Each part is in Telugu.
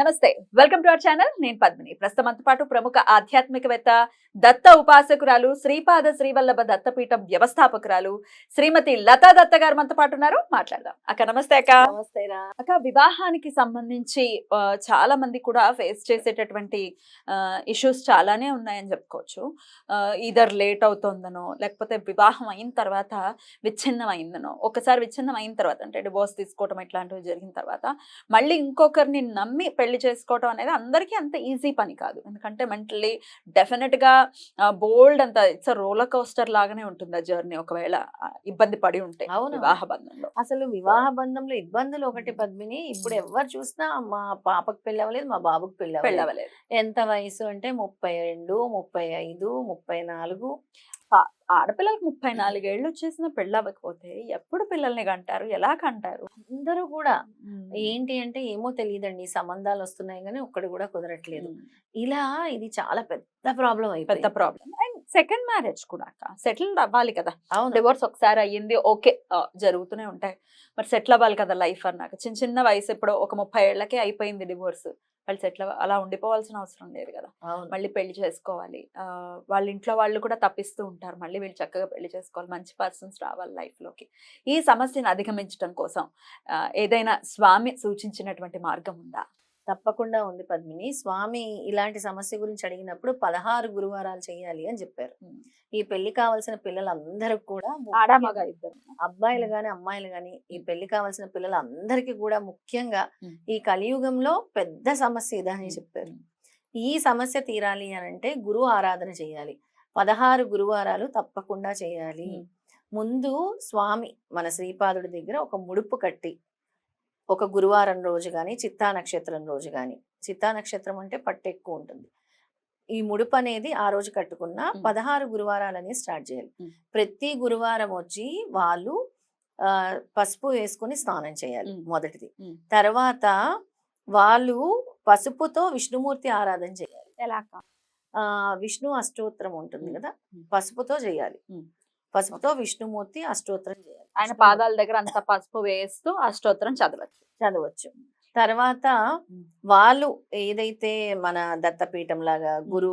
నమస్తే. Welcome to our channel. నేను పద్మిని. ప్రస్తుతం పాటు ప్రముఖ ఆధ్యాత్మికవేత్త దత్త ఉపాసకురాలు శ్రీపాద శ్రీవల్లభ దత్తపీఠం వ్యవస్థాపకురాలు శ్రీమతి లతా దత్త గారు మనతో పాటు ఉన్నారు. మాట్లాడదాం. అక్క నమస్తే అక్క. నమస్తే అక్క వివాహానికి సంబంధించి చాలా మంది కూడా ఫేస్ చేసేటటువంటి ఇష్యూస్ చాలానే ఉన్నాయని చెప్పుకోవచ్చు. ఇదర్ లేట్ అవుతుందనో లేకపోతే వివాహం అయిన తర్వాత విచ్ఛిన్నం అయిందనో ఒకసారి విచ్ఛిన్నం అయిన తర్వాత అంటే డివోర్స్ తీసుకోవటం ఇట్లాంటివి జరిగిన తర్వాత మళ్ళీ ఇంకొకరిని నమ్మి పెళ్ళి చేసుకోవటం అనేది అందరికీ అంత ఈజీ పని కాదు. ఎందుకంటే మెంటల్లీ డెఫినెట్గా బోల్డ్ అంత ఇట్స్ రోలర్ కోస్టర్ లాగానే ఉంటుంది ఆ జర్నీ ఒకవేళ ఇబ్బంది పడి ఉంటే అవును. వివాహ బంధంలో. అసలు వివాహ బంధంలో ఇబ్బందులు ఒకటి పద్మిని ఇప్పుడు ఎవరు చూసినా మా పాపకు పెళ్ళి అవ్వలేదు మా బాబుకు పెళ్ళి అవ్వలేదు. పెళ్ళవలేదు ఎంత వయసు అంటే ముప్పై రెండు ముప్పై ఐదు ముప్పై నాలుగు ఆడపిల్లలకు ముప్పై నాలుగేళ్ళు వచ్చేసిన పెళ్ళవ్వకపోతే ఎప్పుడు పిల్లల్ని కంటారు? ఎలా కంటారు? అందరూ కూడా ఏంటి అంటే ఏమో తెలియదండి సంబంధాలు వస్తున్నాయి కానీ ఒక్కడు కూడా కుదరట్లేదు. ఇలా ఇది చాలా పెద్ద ప్రాబ్లం పెద్ద అయిపోయింది. ప్రాబ్లం అండ్ సెకండ్ మ్యారేజ్ కూడా సెటిల్ అవ్వాలి కదా. అవును. డివోర్స్ ఒకసారి అయ్యింది ఓకే. జరుగుతూనే ఉంటాయి. మరి సెటిల్ అవ్వాలి కదా లైఫ్ అన్నాక. చిన్న చిన్న వయసు ఇప్పుడు ఒక ముప్పై ఏళ్ళకే అయిపోయింది డివోర్స్. వాళ్ళు సెటిల్ అలా ఉండిపోవాల్సిన అవసరం లేదు కదా. మళ్ళీ పెళ్ళి చేసుకోవాలి. వాళ్ళ ఇంట్లో వాళ్ళు కూడా తప్పిస్తూ ఉంటారు. మళ్ళీ వీళ్ళు చక్కగా పెళ్ళి చేసుకోవాలి. మంచి పర్సన్స్ రావాలి life లోకి ఈ సమస్యను అధిగమించడం కోసం ఏదైనా స్వామి సూచించినటువంటి మార్గం ఉందా? తప్పకుండా ఉంది పద్మిని. స్వామి ఇలాంటి సమస్య గురించి అడిగినప్పుడు పదహారు గురువారాలు చేయాలి అని చెప్పారు. ఈ పెళ్ళి కావాల్సిన పిల్లలందరూ కూడా అబ్బాయిలు గాని అమ్మాయిలు గాని ఈ పెళ్ళి కావాల్సిన పిల్లలందరికీ కూడా ముఖ్యంగా. ఈ కలియుగంలో పెద్ద సమస్య ఇదా అని మ్మ్. చెప్పారు. ఈ సమస్య తీరాలి అని అంటే గురువు ఆరాధన చేయాలి. పదహారు గురువారాలు తప్పకుండా చేయాలి. ముందు స్వామి మన శ్రీపాదుడి దగ్గర ఒక ముడుపు కట్టి ఒక గురువారం రోజు కానీ చిత్తా నక్షత్రం రోజు కానీ చిత్తా నక్షత్రం అంటే పట్టు ఎక్కువ ఉంటుంది ఈ ముడుపు అనేది ఆ రోజు కట్టుకున్న. పదహారు గురువారాలని స్టార్ట్ చేయాలి. ప్రతి గురువారం వచ్చి వాళ్ళు పసుపు వేసుకొని స్నానం చేయాలి. మొదటిది. తర్వాత వాళ్ళు పసుపుతో విష్ణుమూర్తి ఆరాధన చేయాలి ఎలా ఆ విష్ణు అష్టోత్తరం ఉంటుంది. కదా. పసుపుతో చేయాలి. పసుపుతో విష్ణుమూర్తి అష్టోత్తరం చేయాలి ఆయన పాదాల దగ్గర అంత పసుపు వేస్తూ అష్టోత్తరం చదవచ్చు చదవచ్చు తర్వాత. వాళ్ళు ఏదైతే మన దత్తపీఠం లాగా. గురు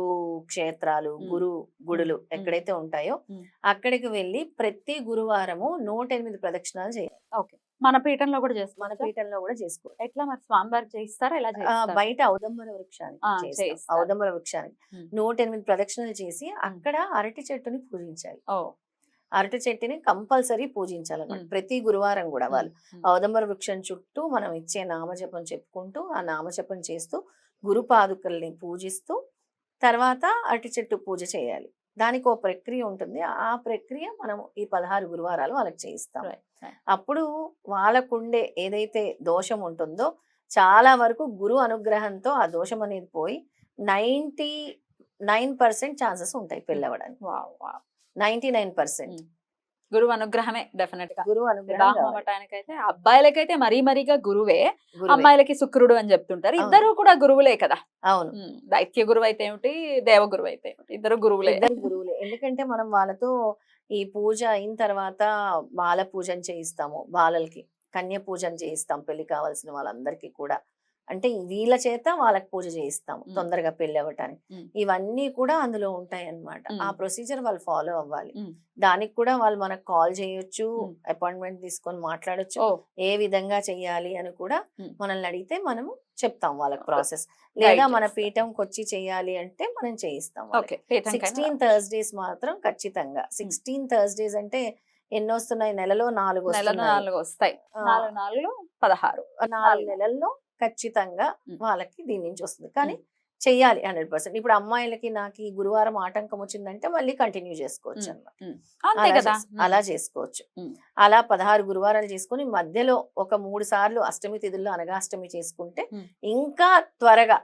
క్షేత్రాలు. గురు గుడులు. ఎక్కడైతే ఉంటాయో. అక్కడికి వెళ్ళి ప్రతి గురువారము నూట ఎనిమిది ప్రదక్షిణాలు చేయాలి ఓకే మన పీఠంలో కూడా మన చేస్తాం పీఠంలో కూడా చేసుకోవాలి ఎట్లా మరి స్వామివారికి చేయిస్తారా ఎలా ఆ, చేస్తారు బయట ఔదంబర వృక్షానికి ఆ. ఔదంబర వృక్షానికి. నూట ఎనిమిది ప్రదక్షిణలు చేసి అక్కడ అరటి చెట్టుని పూజించాలి అరటి చెట్టుని కంపల్సరీ పూజించాలన్నమాట. ప్రతి గురువారం కూడా వాళ్ళు. ఔదంబర వృక్షం చుట్టూ మనం ఇచ్చే నామజపం చెప్పుకుంటూ ఆ నామజపం చేస్తూ గురు పాదుకల్ని పూజిస్తూ తర్వాత అరటి చెట్టు పూజ చేయాలి. దానికి ఒక ప్రక్రియ ఉంటుంది. ఆ ప్రక్రియ మనం ఈ పదహారు గురువారాలు వాళ్ళకి చేయిస్తాం. అప్పుడు వాళ్ళకుండే ఏదైతే దోషం ఉంటుందో చాలా వరకు గురు అనుగ్రహంతో ఆ దోషం అనేది పోయి నైంటీ నైన్ పర్సెంట్ ఛాన్సెస్ ఉంటాయి పెళ్ళవడానికి. Wow, wow. Ninety nine percent. గురువు అనుగ్రహమే డెఫినెట్గా గురువు అనుగ్రహం వివాహం కావాలి. అవ్వటానికైతే అబ్బాయిలకైతే మరీ మరీగా గురువే. అమ్మాయిలకి శుక్రుడు అని చెప్తుంటారు. ఇద్దరు కూడా గురువులే కదా. అవును. దైత్య గురువు అయితే ఏమిటి? దేవ గురువు అయితే ఏమిటి? ఇద్దరు గురువులే. ఇద్దరు గురువులే. ఎందుకంటే మనం వాళ్ళతో ఈ పూజ అయిన తర్వాత బాల పూజన చేయిస్తాము. బాలలకి కన్య పూజన చేయిస్తాం. పెళ్ళి కావాల్సిన వాళ్ళందరికీ కూడా. అంటే వీళ్ళ చేత వాళ్ళకి పూజ చేయిస్తాము. తొందరగా పెళ్ళి అవ్వటానికి. ఇవన్నీ కూడా అందులో ఉంటాయి అన్నమాట. ఆ ప్రొసీజర్ వాళ్ళు ఫాలో అవ్వాలి. దానికి కూడా వాళ్ళు మనకు కాల్ చేయొచ్చు. అపాయింట్మెంట్ తీసుకొని మాట్లాడొచ్చు ఏ విధంగా చెయ్యాలి అని కూడా. మనల్ని అడిగితే మనము చెప్తాం వాళ్ళకి. ప్రాసెస్ లేదా మన. పీఠంకి వచ్చి చేయాలి అంటే మనం చేయిస్తాం సిక్స్టీన్ థర్స్డేస్ మాత్రం ఖచ్చితంగా సిక్స్టీన్ థర్స్డేస్ అంటే ఎన్ని వస్తున్నాయి నెలలో నాలుగు నాలుగు వస్తాయి నాలుగు నాలుగు పదహారు నాలుగు. నెలల్లో ఖచ్చితంగా. వాళ్ళకి దీని నుంచి వస్తుంది. కానీ చెయ్యాలి హండ్రెడ్ పర్సెంట్. ఇప్పుడు అమ్మాయిలకి నాకు ఈ గురువారం ఆటంకం వచ్చిందంటే మళ్ళీ కంటిన్యూ చేసుకోవచ్చు అంతే అలా చేసుకోవచ్చు. అలా పదహారు గురువారాలు చేసుకొని మధ్యలో ఒక మూడు సార్లు అష్టమి తిథుల్లో అనగాష్టమి చేసుకుంటే. ఇంకా త్వరగా.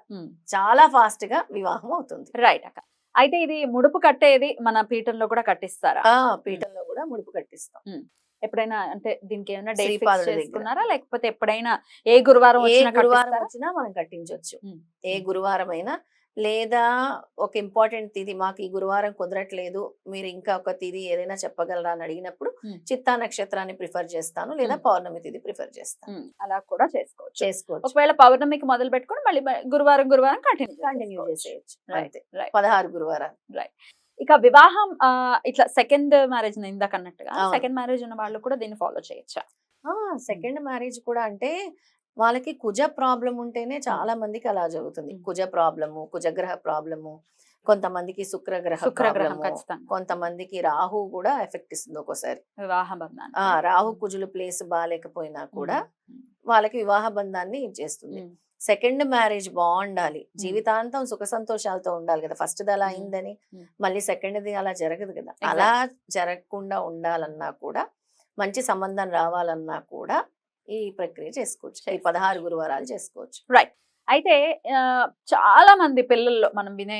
చాలా ఫాస్ట్గా వివాహం అవుతుంది. రైట్ అక్క. అయితే ఇది ముడుపు కట్టేది మన పీఠంలో కూడా కట్టిస్తారా? పీఠంలో కూడా ముడుపు కట్టిస్తాం. ఎప్పుడైనా అంటే దీనికి ఏమైనా డేట్ శ్రీపాదుడి ఫిక్స్ దగ్గర. చేసుకున్నారా లేకపోతే ఎప్పుడైనా ఏ గురువారం ఏ గురువారం? వచ్చినా మనం కట్టించవచ్చు. ఏ గురువారం అయినా లేదా ఒక ఇంపార్టెంట్ తిథి మాకు ఈ గురువారం కుదరట్లేదు మీరు ఇంకా ఒక తిథి ఏదైనా చెప్పగలరా అని అడిగినప్పుడు. చిత్తా నక్షత్రాన్ని ప్రిఫర్ చేస్తాను లేదా. పౌర్ణమి తిథి ప్రిఫర్ చేస్తాను అలా కూడా చేసుకోవచ్చు చేసుకోవచ్చు ఒకవేళ పౌర్ణమికి మొదలు పెట్టుకొని మళ్ళీ గురువారం గురువారం కంటిన్యూ కంటిన్యూ చేసేయచ్చు. పదహారు గురువారాలు ఇక వివాహం ఇట్లా సెకండ్ మ్యారేజ్ ఇందాక అన్నట్టుగా. సెకండ్ మ్యారేజ్ ఉన్న వాళ్ళు కూడా దీన్ని ఫాలో చేయొచ్చా? సెకండ్ మ్యారేజ్ కూడా అంటే వాళ్ళకి కుజ ప్రాబ్లం ఉంటేనే చాలా మందికి అలా జరుగుతుంది. కుజ ప్రాబ్లము కుజగ్రహ ప్రాబ్లము కొంతమందికి శుక్రగ్రహ శుక్రగ్రహం కొంతమందికి రాహు కూడా ఎఫెక్ట్ ఇస్తుంది ఒక్కోసారి. వివాహ బంధాన్ని ఆ రాహు కుజులు ప్లేస్ బాగాలేకపోయినా కూడా వాళ్ళకి వివాహ బంధాన్ని ఇచ్చేస్తుంది సెకండ్ మ్యారేజ్ బాగుండాలి జీవితాంతం సుఖ సంతోషాలతో ఉండాలి కదా. ఫస్ట్ ది అలా. అయిందని. మళ్ళీ సెకండ్ ది అలా జరగదు కదా. అలా జరగకుండా ఉండాలన్నా కూడా మంచి సంబంధం రావాలన్నా కూడా ఈ ప్రక్రియ చేసుకోవచ్చు. ఈ పదహారు గురువారాలు చేసుకోవచ్చు. అయితే ఆ, చాలా మంది పిల్లల్లో మనం వినే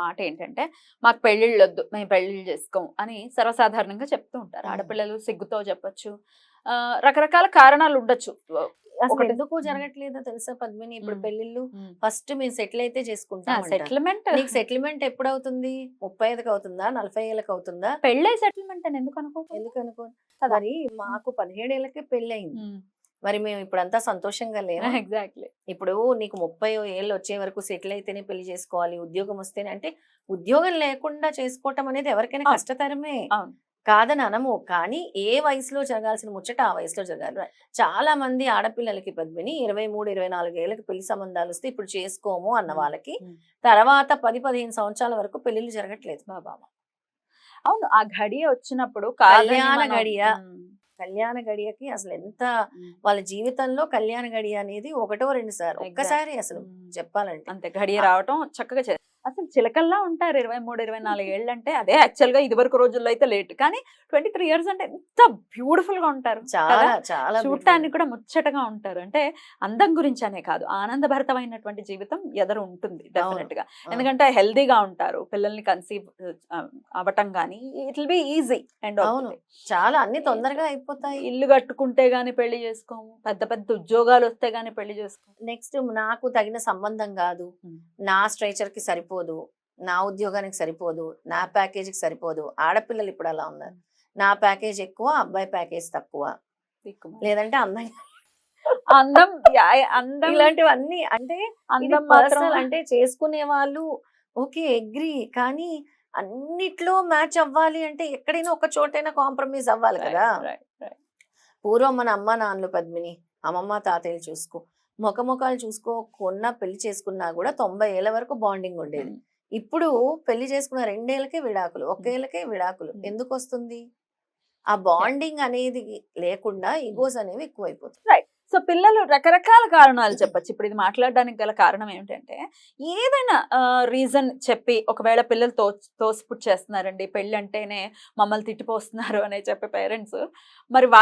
మాట ఏంటంటే మాకు పెళ్ళిళ్ళు వద్దు మేము పెళ్ళిళ్ళు చేసుకోం అని సర్వసాధారణంగా చెప్తూ ఉంటారు. ఆడపిల్లలు సిగ్గుతో చెప్పొచ్చు రకరకాల కారణాలు ఉండొచ్చు. అసలు ఎందుకు జరగట్లేదో తెలుసా పద్మిని? ఇప్పుడు. పెళ్ళిళ్ళు ఫస్ట్ మేము సెటిల్ అయితే చేసుకుంటాం. సెటిల్మెంట్? నీకు సెటిల్మెంట్ ఎప్పుడు అవుతుంది ముప్పై ఐదుకి అవుతుందా? నలభై ఏళ్ళకి అవుతుందా? పెళ్ళై సెటిల్మెంట్ అని ఎందుకు అనుకో ఎందుకు అనుకో. మరి మాకు పదిహేడు ఏళ్ళకే పెళ్ళి అయింది మరి మేము ఇప్పుడంతా సంతోషంగా లేము? ఎగ్జాక్ట్లీ ఇప్పుడు నీకు ముప్పై ఏళ్ళు వచ్చే వరకు సెటిల్ అయితేనే పెళ్ళి చేసుకోవాలి ఉద్యోగం వస్తేనే. అంటే ఉద్యోగం లేకుండా చేసుకోవటం అనేది ఎవరికైనా. కష్టతరమే. కాదని అనము కానీ ఏ వయసులో జరగాల్సిన ముచ్చట ఆ వయసులో జరగాలి చాలా మంది ఆడపిల్లలకి పద్మిని ఇరవై మూడు ఇరవై నాలుగు ఏళ్ళకి పెళ్ళి సంబంధాలు వస్తే ఇప్పుడు చేసుకోము అన్న. వాళ్ళకి. తర్వాత పది పదిహేను సంవత్సరాల వరకు పెళ్ళిళ్ళు జరగట్లేదు బాబా అవును ఆ గడియ వచ్చినప్పుడు కళ్యాణ గడియ. కళ్యాణ గడియకి అసలు ఎంత వాళ్ళ జీవితంలో కళ్యాణ గడియ అనేది ఒకటో రెండు సార్లు Exactly. ఒక్కసారి అసలు. చెప్పాలంటే అంతే గడియ రావటం చక్కగా అసలు చిలకల్లా ఉంటారు ఇరవై మూడు ఇరవై నాలుగు ఏళ్ళు అంటే అదే యాక్చువల్గా ఇదివరకు రోజుల్లో అయితే లేట్. కానీ ట్వంటీ త్రీ ఇయర్స్ అంటే ఎంత బ్యూటిఫుల్గా ఉంటారు చాలా? చాలా చూడటానికి కూడా ముచ్చటగా ఉంటారు. అంటే అందం గురించి అనే కాదు. ఆనందభరితమైనటువంటి జీవితం ఎదరు ఉంటుంది డెఫినెట్గా. ఎందుకంటే హెల్దీగా ఉంటారు. పిల్లల్ని కన్సీవ్ అవ్వటం కానీ it will be easy and అవును. చాలా అన్ని తొందరగా అయిపోతాయి. ఇల్లు కట్టుకుంటే గానీ పెళ్ళి చేసుకోము పెద్ద పెద్ద ఉద్యోగాలు వస్తే గానీ పెళ్ళి చేసుకోము నెక్స్ట్ నాకు తగిన సంబంధం కాదు. నా స్ట్రైచర్కి సరిపోదు. నా ఉద్యోగానికి సరిపోదు. నా ప్యాకేజీకి సరిపోదు. ఆడపిల్లలు ఇప్పుడు అలా ఉన్నారు. నా ప్యాకేజ్ ఎక్కువ అబ్బాయి ప్యాకేజ్ తక్కువ. లేదంటే అందం అందం అందం ఇలాంటివన్నీ అంటే అందం పర్సనల్ అంటే చేసుకునే వాళ్ళు ఓకే అగ్రి కానీ అన్నిట్లో మ్యాచ్ అవ్వాలి అంటే ఎక్కడైనా ఒక చోటైనా కాంప్రమైజ్ అవ్వాలి కదా. పూర్వం మన అమ్మ నాన్నలు పద్మిని అమ్మమ్మ తాతయ్యలు చూసుకో. ముఖ ముఖాలు చూసుకోకున్నా పెళ్ళి చేసుకున్నా కూడా తొంభై ఏళ్ళ వరకు బాండింగ్ ఉండేది. ఇప్పుడు పెళ్ళి చేసుకున్న రెండేళ్ళకే విడాకులు ఒకేళ్ళకే విడాకులు. ఎందుకు వస్తుంది ఆ బాండింగ్ అనేది లేకుండా ఈగోస్ అనేవి ఎక్కువైపోతాయి. సో పిల్లలు రకరకాల కారణాలు చెప్పచ్చు. ఇప్పుడు ఇది మాట్లాడడానికి గల కారణం ఏమిటంటే ఏదైనా రీజన్ చెప్పి ఒకవేళ పిల్లలు తో తోసిపుచ్చేస్తున్నారండి పెళ్ళి అంటేనే మమ్మల్ని తిట్టిపోస్తున్నారు అనే చెప్పే పేరెంట్స్ మరి వాళ్ళ